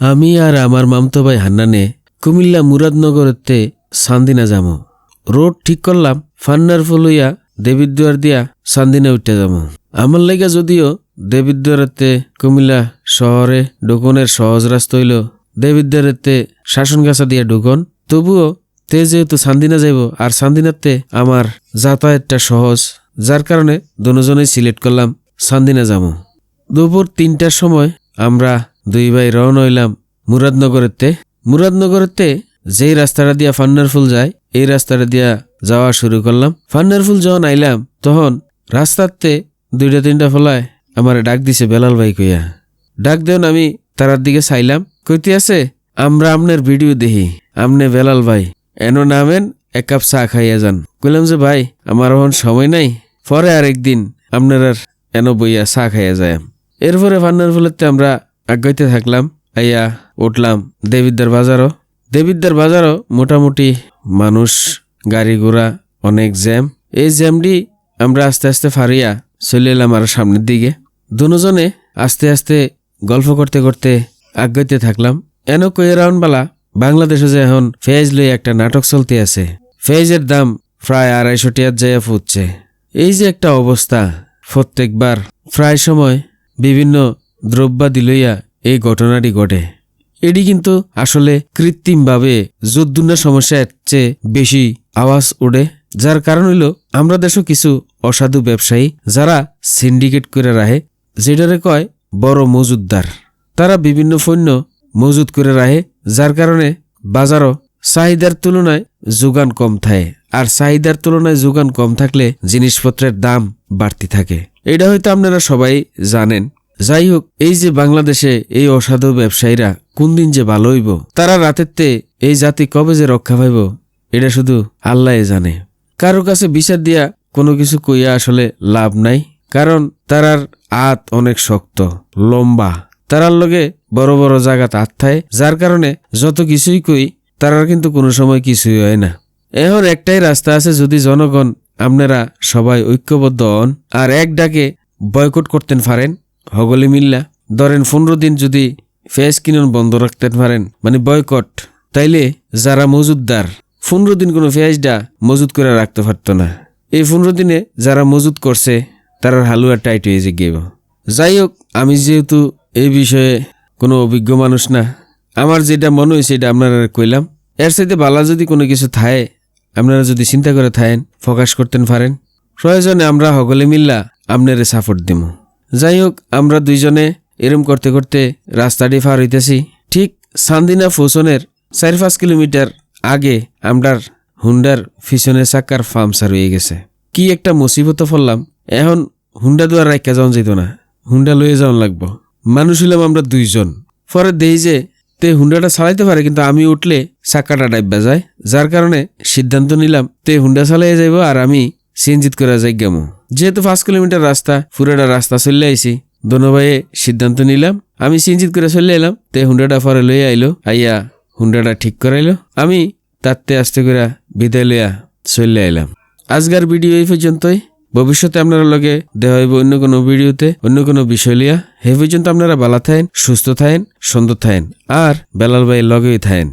আমি আর আমার মামতো ভাই হান্নানে কুমিল্লা মুরাদনগরতে সান্দিনা যামো। রোড ঠিক করলাম, ফান্নার ফলইয়া দেবীদ্বার দিয়া সান্দিনা উঠে যাব আমার লেগা যদিও দেবীদ্বারেতে কুমিল্লা শহরে ঢুকনের সহজ রাস্তা হইল দেবীদ্বারেতে শাসনগাছা দিয়া ঢুকন, তবুও তে যেহেতু সান্দিনা যাইব আর সান্দিনাতে আমার যাতায়াতটা সহজ, যার কারণে দুজনেই সিলেক্ট করলাম সান্দিনা যাব দুপুর তিনটার সময় আমরা দুই ভাই রওনা হইলাম মুরাদনগরেতে মুরাদনগরেতে যেই রাস্তাটা দিয়া ফান্নারফুল যায়, এই রাস্তাটা দিয়া যাওয়া শুরু করলাম। ফান্নারফুল যখন আইলাম, তখন রাস্তাতে দুইটা তিনটা ফলায় আমার ডাক দিছে বেলাল ভাই কইয়া। ডাক দেন আমি তারার দিকে চাইলাম, কইতে আছে, আমরা আমনের ভিডিও দেখি, আমনে বেলাল ভাই, এনো নামেন, এক কাপ চা খাইয়া যান। কইলাম যে, ভাই, আমার এখন সময় নাই, পরে আরেকদিন আপনার আর এনো বইয়া চা খাইয়া যায় এরপরে ফান্নার ফুলেতে আমরা আগাইতে থাকলাম, আইয়া উঠলাম দেবিদ্দার বাজারও। দেবিদ্দার বাজারও মোটামুটি মানুষ, গাড়ি ঘোড়া, অনেক জ্যাম। এই জ্যামটি আমরা আস্তে আস্তে ফারিয়া চলে এলাম আর সামনের দিকে। দুজনে আস্তে আস্তে গল্প করতে করতে আগাইতে থাকলাম। এন কয়ে রাউন্ডবালা বাংলাদেশে যে এখন ফেজ লই একটা নাটক চলতে আছে, ফেজের দাম প্রায় আড়াইশো টিয়ার জায়গা ফুটছে। এই যে একটা অবস্থা, প্রত্যেকবার প্রায় সময় বিভিন্ন দ্রব্যাদি লইয়া এই ঘটনাটি ঘটে। এটি কিন্তু আসলে কৃত্রিমভাবে যদ্দুন্না সমস্যার চেয়ে বেশি আওয়াজ ওঠে, যার কারণ হইল আমরা দেশও কিছু অসাধু ব্যবসায়ী যারা সিন্ডিকেট করে রাহে যেটারে কয় বড় মজুদদার তারা বিভিন্ন পণ্য মজুদ করে রাহে যার কারণে বাজারও চাহিদার তুলনায় যোগান কম থাকে, আর চাহিদার তুলনায় যোগান কম থাকলে জিনিসপত্রের দাম বাড়তি থাকে। এটা হয়তো আপনারা সবাই জানেন। যাই হোক এই যে বাংলাদেশে এই অসাধু ব্যবসায়ীরা কোন দিন যে ভালো হইব, তারা রাতেরতে এই জাতি কবে যে রক্ষা পাইব, এটা শুধু আল্লাহ জানে। কারও কাছে বিচার দিয়া কোনো কিছু কইয়া আসলে লাভ নাই, কারণ তারার আত অনেক শক্ত, লম্বা। তারার লগে বড় বড় জায়গা তাত থায় যার কারণে যত কিছুই কই, তারার কিন্তু কোনো সময় কিছুই হয় না। এখন একটাই রাস্তা আছে, যদি জনগণ আপনারা সবাই ঐক্যবদ্ধ হন, আর এক ডাকে বয়কট করতেন পারেন হগলি মিল্লা, ধরেন পনেরো দিন যদি ফেস কিনন, বন্ধ রাখতে পারেন মানে বয়কট তাইলে যারা মজুদদার পনেরো দিন কোনো ফেসডা মজুদ করে রাখতে পারতো না। এই পনেরো দিনে যারা মজুদ করছে তারার হালুয়া টাইট হয়ে গেব। যাই হোক, আমি যেহেতু এই বিষয়ে কোনো অভিজ্ঞ মানুষ না, আমার যেটা মনে হয়েছে এটা আপনারা কইলাম। এর সাথে বালা যদি কোনো কিছু থায়, আপনারা যদি চিন্তা করে থাকেন ফোকাস করতেন পারেন। প্রয়োজনে আমরা সকলে মিল্লা আপনারে সাপোর্ট দিব যাই হোক আমরা দুইজনে এরম করতে করতে রাস্তাটি পার হইতেছি। ঠিক সান্দিনা ফোসনের চার পাঁচ কিলোমিটার আগে আমরার হুন্ডার পিছনে চাক্কার ফার্মসার হয়ে গেছে। কি একটা মুসিবত ফললাম এখন হুন্ডা দুয়ার রাখা যাওয়া যেত না। হুন্ডা লয়ে যাওয়ান লাগবো। মানুষ হইলাম আমরা দুইজন। পরে দেই যে, তে হুন্ডাটা চালাইতে পারে, কিন্তু আমি উঠলে চাক্কাটা ডাইবা যায়। যার কারণে সিদ্ধান্ত নিলাম, তে হুন্ডা চালাইয়া যাইব আর আমি সিএনজিত করে যাই গেমো। যেহেতু পাঁচ কিলোমিটার রাস্তা পুরোটা রাস্তা চলে আইছি। দোনো ভাইয়ে সিদ্ধান্ত নিলাম, আমি সিএনজিত করে চলে এলাম, তে হুন্ডাটা পরে লইয়া আইলো। আইয়া হুন্ডাটা ঠিক করাইলো। আমি তাতে আস্তে করে বিদায় লইয়া চলে আইলাম। আজকের ভিডিও এই পর্যন্তই। ভবিষ্যতে আপনারা লগে দেওয়া হইব অন্য কোনো ভিডিওতে, অন্য কোনো বিষয় লিয়া হে পর্যন্ত আপনারা ভালো থাকেন, সুস্থ থাকেন, সুন্দর থাকেন, আর বেলাল ভাই লগেই থাকেন।